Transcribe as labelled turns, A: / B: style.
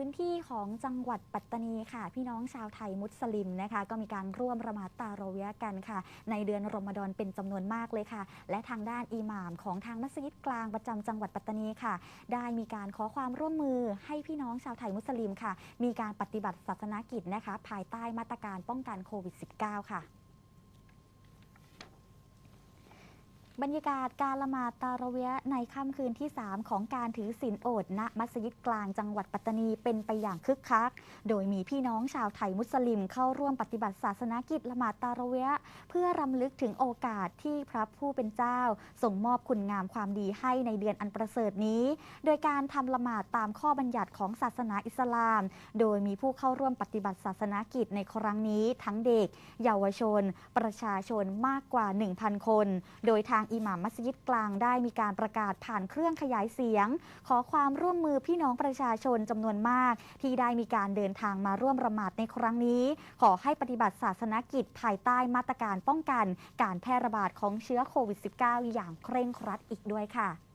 A: พื้นที่ของจังหวัดปัตตานีค่ะ พี่น้องชาวไทยมุสลิมนะคะ ก็มีการร่วมระมาดตารเวียะกันค่ะ ในเดือนรอมฎอนเป็นจำนวนมากเลยค่ะ และทางด้านอิหม่ามของทางมัสยิดกลางประจำจังหวัดปัตตานีค่ะ ได้มีการขอความร่วมมือให้พี่น้องชาวไทยมุสลิมค่ะ มีการปฏิบัติศาสนกิจนะคะ ภายใต้มาตรการป้องกันโควิด -19 ค่ะ บรรยากาศการละหมาดตาระเวียะในค่ำคืนที่ 3 ของการถือศีลอดณมัสยิดกลางจังหวัดปัตตานีเป็นไปอย่างคึกคัก โดยมีพี่น้องชาวไทยมุสลิมเข้าร่วมปฏิบัติศาสนกิจละหมาดตาระเวียะเพื่อรำลึกถึงโอกาสที่พระผู้เป็นเจ้าส่งมอบคุณงามความดีให้ในเดือนอันประเสริฐนี้ โดยการทำละหมาดตามข้อบัญญัติของศาสนาอิสลาม โดยมีผู้เข้าร่วมปฏิบัติศาสนกิจในครั้งนี้ ทั้งเด็ก เยาวชน ประชาชนมากกว่า 1,000 คน โดยทางอิหม่ามมัสยิดกลางได้มีการประกาศผ่านเครื่องขยายเสียง ขอความร่วมมือพี่น้องประชาชนจำนวนมาก ที่ได้มีการเดินทางมาร่วมละหมาดในครั้งนี้ ขอให้ปฏิบัติศาสนกิจภายใต้มาตรการป้องกัน การแพร่ระบาดของเชื้อโควิด -19 อย่างเคร่งครัดอีกด้วยค่ะ